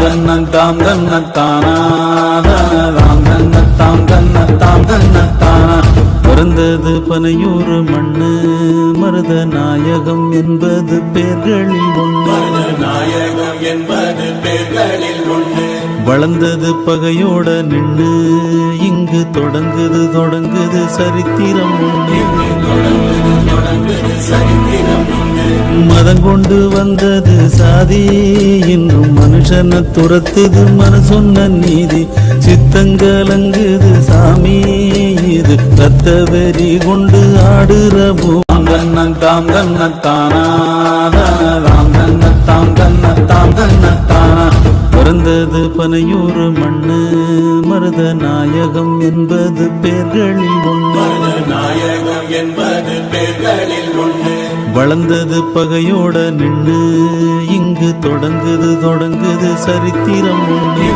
தன்ன தாம் தன்ன தானா தாம் தன்ன தாம் தன்ன தாம் தன்ன தானா பிறந்தது பனையூர் மண்ணு மருத நாயகம் என்பது பேர்களில் ஒன்று நாயகம் என்பது பேர்களில் ஒன்று வளர்ந்தது பகையோட நின்று இங்கு தொடங்குது தொடங்குது சரித்திரம் ஒன்று மதம் கொண்டு வந்தது சாதி மனுஷனை துரத்துது மன சொன்ன நீதி சித்தங்கலங்குது சாமி இது. ரத்த வெறி கொண்டு ஆடுற பூங்கண்ணன் தாம் கண்ணத்தானா தாம் கண்ணத்தாம் கண்ணத்தாம் கண்ணத்தானா பிறந்தது பனையூர் மண்ணு. மருத நாயகம் என்பது பேர்களில் ஒன்று நாயகம் என்பது பேர்களில் ஒன்று வளர்ந்தது பகையோட நின்று இங்கு தொடங்குது தொடங்குது சரித்திரம் ஒன்று.